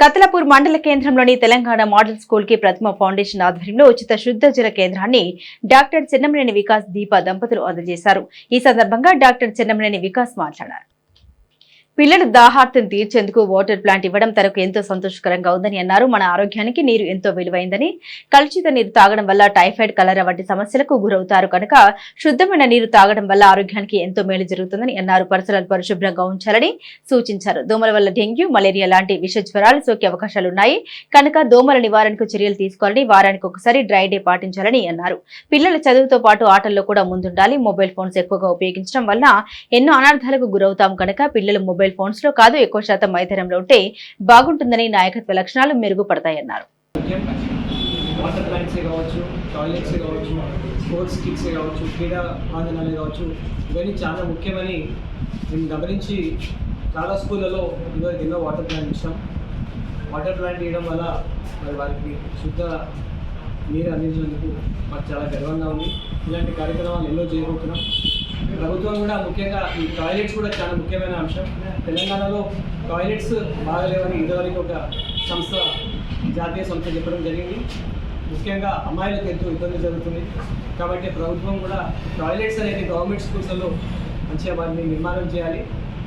కతలపూర్ మండల కేంద్రంలోని తెలంగాణ మోడల్ స్కూల్కి ప్రతిమ ఫౌండేషన్ ఆధ్వర్యంలో ఉచిత శుద్ధ జల కేంద్రాన్ని డాక్టర్ చిన్నమనేని వికాస్ దీప దంపతులు అందజేశారు. ఈ సందర్భంగా డాక్టర్ చిన్నమనేని వికాస్ మాట్లాడారు. పిల్లలు దాహార్తిని తీర్చేందుకు వాటర్ ప్లాంట్ ఇవ్వడం తనకు ఎంతో సంతోషకరంగా ఉందని అన్నారు. మన ఆరోగ్యానికి నీరు ఎంతో విలువైందని. కలుషిత నీరు తాగడం వల్ల టైఫాయిడ్ కలరా వంటి సమస్యలకు గురవుతారు కనుక శుద్ధమైన నీరు తాగడం వల్ల ఆరోగ్యానికి ఎంతో మేలు జరుగుతుందని అన్నారు. పరిసరాలు పరిశుభ్రంగా ఉంచాలని సూచించారు. దోమల వల్ల డెంగ్యూ మలేరియా లాంటి విష జ్వరాలు సోకే అవకాశాలున్నాయి. కనుక దోమల నివారణకు చర్యలు తీసుకోవాలని వారానికి ఒకసారి డ్రై డే పాటించాలని అన్నారు. పిల్లల చదువుతో పాటు ఆటల్లో కూడా ముందుండాలి. మొబైల్ ఫోన్స్ ఎక్కువగా ఉపయోగించడం వల్ల ఎన్నో అనార్థాలకు గురవుతాం కనుక పిల్లలు మొబైల్ ఫోన్స్లో కాదు ఎక్కువ శాతం మైదానంలో ఉంటే బాగుంటుందని నాయకత్వ లక్షణాలు మెరుగుపడతాయన్నారు. వాటర్ ప్లాంట్సే కావచ్చు టాయిలెట్సే కావచ్చు స్పోర్ట్స్ కిట్సే కావచ్చు క్రీడా ప్రాంగణాలే కావచ్చు ఇవన్నీ చాలా ముఖ్యమని మేము గమనించి చాలా స్కూళ్ళలో ఎన్నో వాటర్ ప్లాంట్ ఇచ్చాం. వాటర్ ప్లాంట్ ఇవ్వడం వల్ల మరి వారికి శుద్ధ నీరు అందించినందుకు మాకు చాలా గర్వంగా ఉంది. ఇలాంటి కార్యక్రమాలు ఎన్నో చేయబోతున్నాం. ప్రభుత్వం కూడా ముఖ్యంగా ఈ టాయిలెట్స్ కూడా చాలా ముఖ్యమైన అంశం. తెలంగాణలో టాయిలెట్స్ బాగలేవని ఇదివరకు ఒక సంస్థ జాతీయ సంస్థ చెప్పడం జరిగింది. ముఖ్యంగా అమ్మాయిలకు ఎంతో ఇబ్బంది జరుగుతుంది. కాబట్టి ప్రభుత్వం కూడా టాయిలెట్స్ అనేది గవర్నమెంట్ స్కూల్స్లో మంచిగా వారిని నిర్మాణం చేయాలి.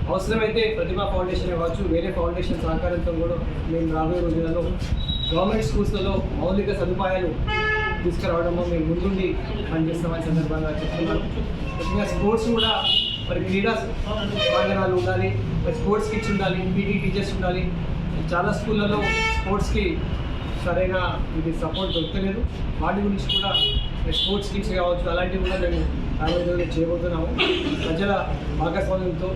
అవసరమైతే ప్రతిభా ఫౌండేషన్ కావచ్చు వేరే ఫౌండేషన్ సహకారంతో కూడా మేము రాబోయే రోజులలో గవర్నమెంట్ స్కూల్స్లలో మౌలిక సదుపాయాలు తీసుకురావడంలో మేము ముందుండి పనిచేస్తామని సందర్భంగా చెప్తున్నాను. ముఖ్యంగా స్పోర్ట్స్ కూడా మరి క్రీడా ప్రాంగణాలు ఉండాలి మరి స్పోర్ట్స్ కిట్స్ ఉండాలి పీటీ టీచర్స్ ఉండాలి. చాలా స్కూళ్ళలో స్పోర్ట్స్కి సరైన ఇది సపోర్ట్ దొరకలేదు. వాటి గురించి కూడా స్పోర్ట్స్ కిట్స్ కావచ్చు అలాంటివి కూడా మేము రాబోయే చేయబోతున్నాము. ప్రజల భాగస్వామ్యంతో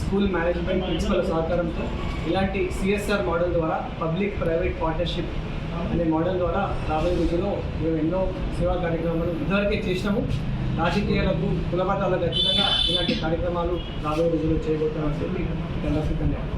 స్కూల్ మేనేజ్మెంట్ ప్రిన్సిపల్ సహకారంతో ఇలాంటి సిఎస్ఆర్ మోడల్ ద్వారా పబ్లిక్ ప్రైవేట్ పార్ట్నర్షిప్ అనే మోడల్ ద్వారా రాబోయే రోజుల్లో మేము ఎన్నో సేవా కార్యక్రమాలు ఇదివరకే చేసినాము. రాజకీయాలకు కులమతాలకు ఖచ్చితంగా ఇలాంటి కార్యక్రమాలు రాబోయే రోజుల్లో చేయబోతున్నామని చెప్పి అందరికీ ధన్యవాదాలు